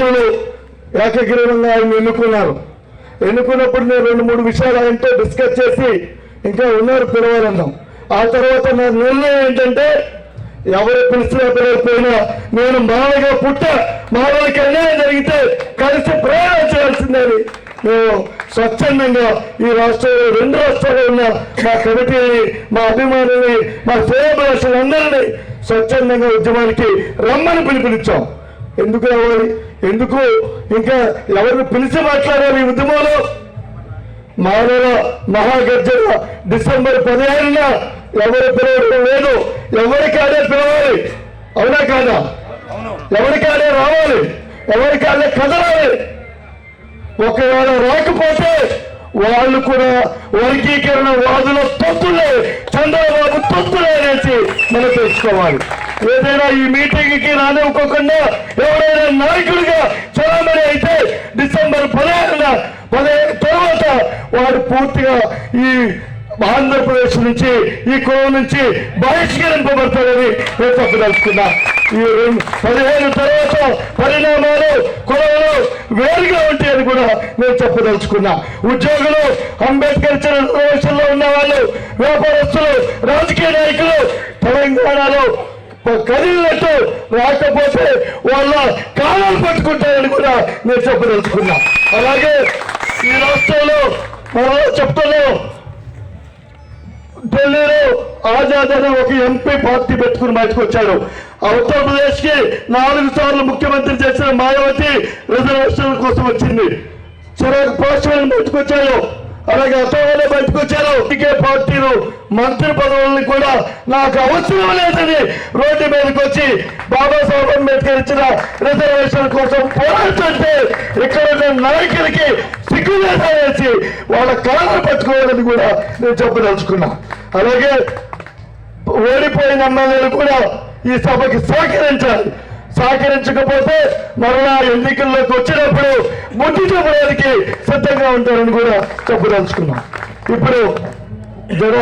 మంత్రులు ఏకగ్రీవంగా ఆయన ఎన్నుకున్నారు. ఎన్నుకున్నప్పుడు నేను రెండు మూడు విషయాలు ఆయనతో డిస్కస్ చేసి ఇంకా ఉన్నారు పిలవాలన్నాం ఆ తర్వాత నా నిర్ణయం ఏంటంటే ఎవరు పిలిచినా పిలవకపోయినా నేను మామూలుగా పుట్ట మామూలుగా అన్యాయం జరిగితే కలిసి ప్రయాణం చేయాల్సిందని మేము స్వచ్ఛందంగా ఈ రాష్ట్రంలో రెండు రాష్ట్రాల్లో ఉన్న మా కమిటీని మా అభిమానుల్ని మా శ్రేయభిలాషులందరినీ స్వచ్ఛందంగా ఉద్యమానికి రమ్మని పిలుపునిచ్చాం. ఎందుకు రావాలి? ఎందుకు? ఇంకా ఎవరిని పిలిచి మాట్లాడాలి ఈ ఉద్యమంలో? మానవ మహాగర్జన డిసెంబర్ పదిహేనున ఎవరు పిలవడం లేదు. ఎవరికాడే పిలవాలి? అవునా కాదా? ఎవరికాడే రావాలి? ఎవరికాడే కదలాలి? ఒకవేళ రాకపోతే వాళ్ళు కూడా వర్గీకరణ వాదుల తొత్తులే చంద్రబాబు తొత్తులే అనేసి మనం తెలుసుకోవాలి. ఏదైనా ఈ మీటింగ్కి రానివ్వకుండా ఎవరైనా నాయకుడిగా చలామణి అయితే డిసెంబర్ పదహారున పదిహేను తర్వాత వాడు పూర్తిగా ఈ ఆంధ్రప్రదేశ్ నుంచి ఈ కులం నుంచి బహిష్కరింపబడతాడని నేను చెప్పదలుచుకున్నా. ఈ పదిహేను తర్వాత పరిణామాలు కులంలో వేరుగా ఉంటాయని కూడా నేను చెప్పదలుచుకున్నా. ఉద్యోగులు అంబేద్కర్ ఇచ్చిన రిజర్వేషన్లో ఉన్న వాళ్ళు వ్యాపారస్తులు రాజకీయ నాయకులు తెలంగాణలో కదిలినట్టు రాకపోతే వాళ్ళ కాలాలు పట్టుకుంటారని కూడా నేను చెప్పదలుచుకున్నా. అలాగే ఈ రాష్ట్రంలో మనం చెప్తున్నాం ఢిల్లీలో ఆజాద్ అనే ఒక ఎంపీ పార్టీ పెట్టుకుని బయటకు వచ్చాడు. ఉత్తరప్రదేశ్కి నాలుగు సార్లు ముఖ్యమంత్రి చేసిన మాయావతి రిజర్వేషన్ల కోసం వచ్చింది. చిరాకు పార్శ్వాన్ని బయటకు వచ్చాడు అలాగే అతోవాలే బయటకు వచ్చారు. ఇకే పార్టీలు మంత్రి పదవుల్ని కూడా నాకు అవసరం లేదని రోడ్డు మీదకి వచ్చి బాబాసాహెబ్ అంబేద్కర్ ఇచ్చిన రిజర్వేషన్ కోసం పోరాడుతుంటే ఇక్కడ ఉన్న నాయకులకి సిగ్గు లేదనేసి వాళ్ళ కాళ్ళను పట్టుకోవాలని కూడా నేను చెప్పదలుచుకున్నా. అలాగే ఓడిపోయిన ఎమ్మెల్యేలు కూడా ఈ సభకి సహకరించాలి. సహకరించకపోతే మరలా ఎన్నికల్లోకి వచ్చినప్పుడు బుద్ధి చెప్పడానికి సిద్ధంగా ఉంటారని కూడా చెప్పదలుచుకున్నాం. ఇప్పుడు జగ